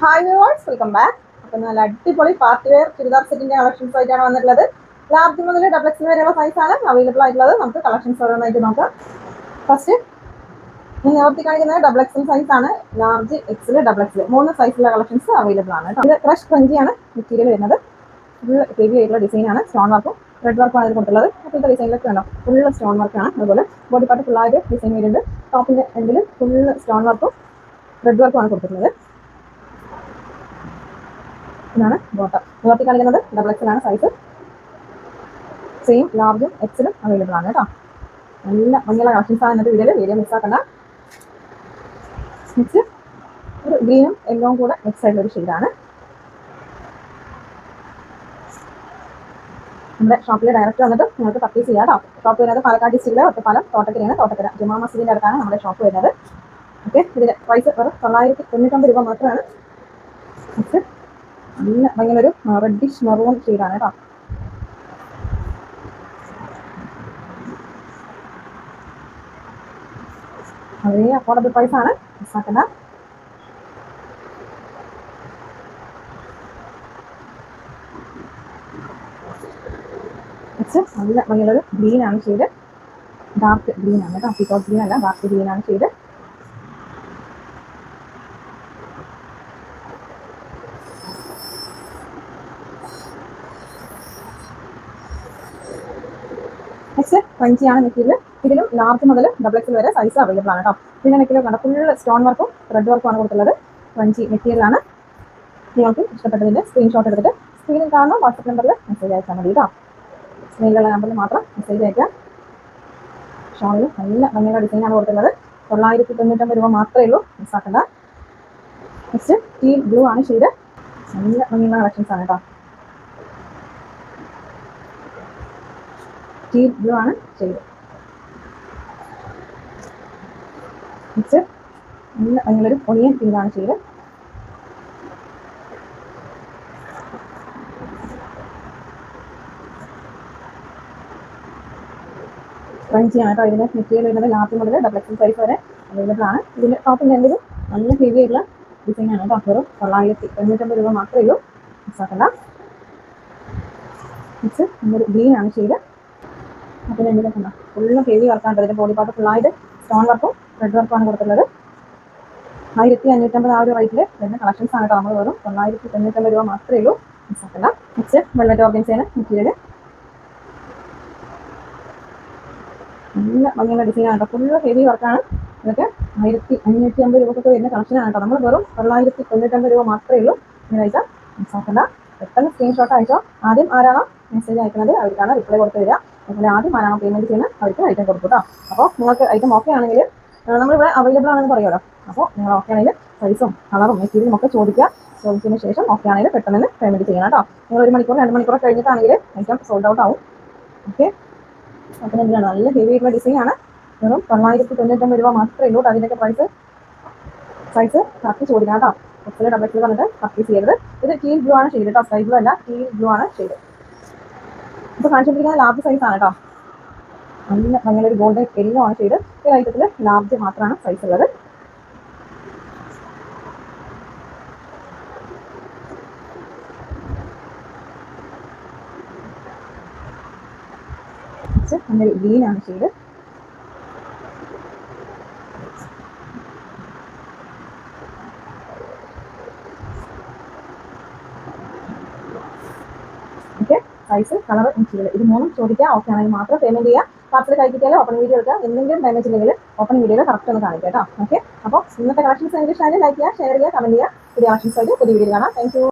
Hi viewers welcome back അപ്പം നല്ല അടിപൊളി പാർട്ടി വെയർ ചുരിദാർ സെറ്റിന്റെ കളക്ഷൻസ് ആയിട്ടാണ് വന്നിട്ടുള്ളത്. ലാർജ് മുതൽ ഡബിൾ എക്സ് വരെയുള്ള സൈസാണ് അവൈലബിൾ ആയിട്ടുള്ളത്. നമുക്ക് കളക്ഷൻസ് ഓരോന്നായിട്ട് നോക്കാം. ഫസ്റ്റ് ഞാൻ നിവർത്തി കാണിക്കുന്നത് ഡബിൾ എക്സൽ സൈസ് ആണ്. ലാർജ് എക്സിൽ ഡബിൾ എക്സിൽ മൂന്ന് സൈസിലുള്ള കളക്ഷൻസ് അവൈലബിൾ ആണ്. ഇത് ക്രഷ് ക്രഞ്ചിയാണ് മെറ്റീരിയൽ വരുന്നത്. ഫുൾ ഹെവി ആയിട്ടുള്ള ഡിസൈൻ ആണ്. സ്റ്റോൺ വർക്കും റെഡ് വർക്കും ആണ് കൊടുത്തുള്ളത് അപ്പോൾ ഡിസൈനിലൊക്കെ ഉണ്ടോ ഫുൾ സ്റ്റോൺ വർക്കാണ് അതുപോലെ ബോഡി പാർട്ട് ഫുള്ളായിട്ട് ഡിസൈൻ വരുന്നുണ്ട്. ടോപ്പിന്റെ എൻഡിൽ ഫുൾ സ്റ്റോൺ വർക്കും റെഡ് വർക്കും ആണ് കൊടുത്തിട്ടുള്ളത്. ഇതാണ് ബോട്ടം ബോട്ടി കാണിക്കുന്നത് ഡബിൾ എക്സൽ ആണ് സൈസ് സെയിം ലാർജും എക്സലും അവൈലബിൾ ആണ് കേട്ടോ നല്ല ഭംഗിയുള്ള കളക്ഷൻസ് ആണ് ഇന്നത്തെ വീഡിയോയിൽ വീഡിയോ മിസ്സാക്കണ്ട നെക്സ്റ്റ് ഒരു ഗ്രീനും യെല്ലോവും കൂടെ മിക്സ് ആയിട്ടുള്ള ഒരു ഷെയ്ഡാണ് നമ്മുടെ ഷോപ്പിൽ ഡയറക്റ്റ് വന്നിട്ട് നിങ്ങൾക്ക് പർച്ചേസ് ചെയ്യാം കേട്ടോ ഷോപ്പ് വരുന്നത് പാലക്കാട് ഡിസ്ട്രിക്റ്റിലെ ഒറ്റപ്പാലം തോട്ടക്കരയാണ് തോട്ടക്കര. ജുമാ മസ്ജിദിന്റെ അടുത്താണ് നമ്മുടെ ഷോപ്പ് വരുന്നത്. ഓക്കെ ഇതിന്റെ പ്രൈസ് വെറും തൊള്ളായിരത്തി തൊണ്ണൂറ്റൊമ്പത് രൂപ മാത്രമാണ്. നെക്സ്റ്റ് നല്ല ഭയങ്കര ഒരു റെഡിഷ് മെറൂൺ ഷെയ്ഡാണ് കേട്ടോ വളരെ അഫോർഡബിൾ പ്രൈസ് ആണ്. മിസ്സാക്കണ്ട നെക്സ്റ്റ് നല്ല ഭംഗിയുള്ളൊരു ഗ്രീൻ ആണ് ഷെയ്ഡ് ഡാർക്ക് ഗ്രീൻ ആണ് കേട്ടോ പീക്കോട്ട് ഗ്രീൻ അല്ല ഡാർക്ക് ഗ്രീൻ ആണ് ഷെയ്ഡ് നെക്സ്റ്റ് ക്രഞ്ചിയാണ് മെറ്റീരിയൽ ഇതിലും ലാർജ് മുതൽ ഡബിൾ എക്സിൽ വരെ സൈസ് അവൈലബിൾ ആണ് കേട്ടോ പിന്നെ നെക്കിൽ കണ്ട ഫുൾ സ്റ്റോൺ വർക്കും റെഡ് വർക്കും ആണ് കൊടുത്തുള്ളത് ക്രഞ്ചി മെറ്റീരിയലാണ് നിങ്ങൾക്ക് ഇഷ്ടപ്പെട്ടതിന്റെ സ്ക്രീൻഷോട്ട് എടുത്തിട്ട് സ്ക്രീനിൽ കാണുന്ന വാട്സപ്പ് നമ്പറിൽ മെസ്സേജ് അയച്ചാൽ മതി കേട്ടോ സ്ക്രീനിലുള്ള നമ്പറിൽ മാത്രം മെസ്സേജ് അയക്കാം ഷോളിൽ നല്ല ഭംഗിയുള്ള ഡിസൈനാണ് കൊടുത്തുള്ളത് തൊള്ളായിരത്തി തൊണ്ണൂറ്റൊമ്പത് രൂപ മാത്രമേ ഉള്ളൂ മിസ്സാക്കണ്ട നെക്സ്റ്റ് ടീ ബ്ലൂ ആണ് ഷെയ്ഡ്. നല്ല ഭംഗിയുള്ള കളക്ഷൻസ് ആണ് കേട്ടോ ടീം ബ്ലൂ ആണ് ചെയ്തത് നെക്സ്റ്റ് നല്ല ഭംഗിയുള്ളൊരു ഒണിയൻ പിങ്ക് ചെയ്ത് ക്രഞ്ചി ആണ് കേട്ടോ. ഇതിന്റെ മെറ്റീരിയൽ വരുന്നത് ലാസ്റ്റ് മുതൽ ഡബിൾ എക്സൽ സൈസ് വരെ അവൈലബിൾ ആണ്. ഇതിന്റെ എന്റെ എന്തെങ്കിലും നല്ല ഹെവി ആയിട്ടുള്ള ഡിസൈൻ ആണ് കേട്ടോ. വെറും തൊള്ളായിരത്തി എണ്ണൂറ്റമ്പത് രൂപ മാത്രമേ ഉള്ളൂ. മിസ്സാക്കണ്ട മിക്സ് നമ്മുടെ ഗ്രീൻ ആണ് ഷെയ്ഡ് അതിന് എന്തെങ്കിലും ഉണ്ടോ ഫുള്ള് ഹെവി വർക്കാണ് ഇതിന്റെ ബോഡി പാർട്ട് ഫുള്ളായിട്ട് സ്റ്റോൺ വർക്കും റെഡ് വർക്കും ആണ് കൊടുത്തുള്ളത് ആയിരത്തി അഞ്ഞൂറ്റമ്പത് ആ ഒരു റേറ്റിൽ വരുന്ന കളക്ഷൻസ് ആണ് കേട്ടോ നമ്മൾ വെറും തൊള്ളായിരത്തി തൊണ്ണൂറ്റമ്പത് രൂപ മാത്രമേ ഉള്ളൂ. മിസ്സാക്കണ്ട നെക്സ്റ്റ് വെള്ളറ്റ് ഓർഗൻസിയാണ് മെറ്റീരിയൽ നല്ല ഭംഗിയുള്ള ഡിസൈൻ ആണ് ഫുള്ള് ഹെവി വർക്കാണ് ഇതൊക്കെ ആയിരത്തി അഞ്ഞൂറ്റി അമ്പത് രൂപക്കൊക്കെ വരുന്ന കളക്ഷനാണ് കേട്ടോ. നമ്മൾ വെറും തൊള്ളായിരത്തി തൊണ്ണൂറ്റമ്പത് രൂപ മാത്രമേ ഉള്ളൂ. അയച്ചാൽ മിസ്സാക്കണ്ട പെട്ടെന്ന് സ്ക്രീൻഷോട്ട് അയച്ചോ. ആദ്യം ആരാണോ മെസ്സേജ് അയക്കുന്നത് അവർക്കാണ് റിപ്ലൈ കൊടുത്തു തരിക. അതുപോലെ ആദ്യം ആരാണോ പേയ്മെന്റ് ചെയ്യുന്നത് അവർക്ക് ഐറ്റം കൊടുക്കും കേട്ടോ അപ്പോൾ നിങ്ങൾക്ക് ഐറ്റം ഓക്കെ ആണെങ്കിൽ നമ്മളിവിടെ അവൈലബിൾ ആണെന്ന് പറയുമല്ലോ അപ്പോൾ നിങ്ങൾ ഓക്കെ ആണെങ്കിൽ സൈസും കളറും മെറ്റീരിയലും ഒക്കെ ചോദിക്കുക. ചോദിച്ചതിന് ശേഷം ഓക്കെ ആണെങ്കിൽ പെട്ടെന്ന് പേയ്മെന്റ് ചെയ്യണം കേട്ടോ നിങ്ങൾ ഒരു മണിക്കൂർ രണ്ട് മണിക്കൂർ കഴിഞ്ഞിട്ടാണെങ്കിൽ ഐറ്റം സോൾഡ് ഔട്ട് ആവും. ഓക്കെ അപ്പം എന്തിനാണ് നല്ല ഹെവി ആയിട്ടുള്ള ഡിസൈൻ ആണ്. വെറും തൊള്ളായിരത്തി തൊണ്ണൂറ്റൊമ്പത് രൂപ മാത്രമേ ഉള്ളൂ അതിന്റെയൊക്കെ പ്രൈസ് പ്രൈസ് കറക്റ്റ് ചോദിക്കാം കേട്ടോ എക്സൽ ഡബിൾ എക്സൽ വന്നിട്ട് പർച്ചേസ് ചെയ്യരുത്. ഇത് ടീൽ ബ്ലൂ ആണ് ഷെയ്ഡ് കേട്ടോ സ്കൈ ബ്ലൂ അല്ല ടീൽ ബ്ലൂ ആണ് ഷെയ്ഡ് ഇപ്പോൾ കാണിച്ചുകൊണ്ടിരിക്കുന്നത് ലാർജ് സൈസ് ആണ് കേട്ടോ നല്ല ഭയങ്കര ഒരു ഗോൾഡൻ യെല്ലോ ആണ് ഷെയ്ഡ് ഈ ഐറ്റത്തിൽ ലാർജ് മാത്രമാണ് സൈസ് ഉള്ളത്. അങ്ങനെ ഗ്രീൻ ആണ് shade okay size colour material ഇത് മൂന്നും ചോദിക്കുക ഓക്കെ ആണെങ്കിൽ മാത്രം പേയ്മെന്റ് ചെയ്യുക പാർസൽ കഴിക്കിട്ടാലും ഓപ്പൺ വീഡിയോ എടുക്കുക എന്തെങ്കിലും ഡാമേജ് ഇല്ലെങ്കിൽ ഓപ്പൺ വീഡിയോയിൽ കറക്റ്റ് ഒന്ന് കാണിക്കാം കേട്ടോ. ഓക്കെ അപ്പോൾ ഇന്നത്തെ കളക്ഷൻസ് എനിക്ക് ഇഷ്ടമായാലും ലൈക്ക് ചെയ്യുക ഷെയർ ചെയ്യുക കമന്റ് ചെയ്യുക. പുതിയ ആയിട്ട് പുതിയ വീഡിയോ കാണാം. താങ്ക്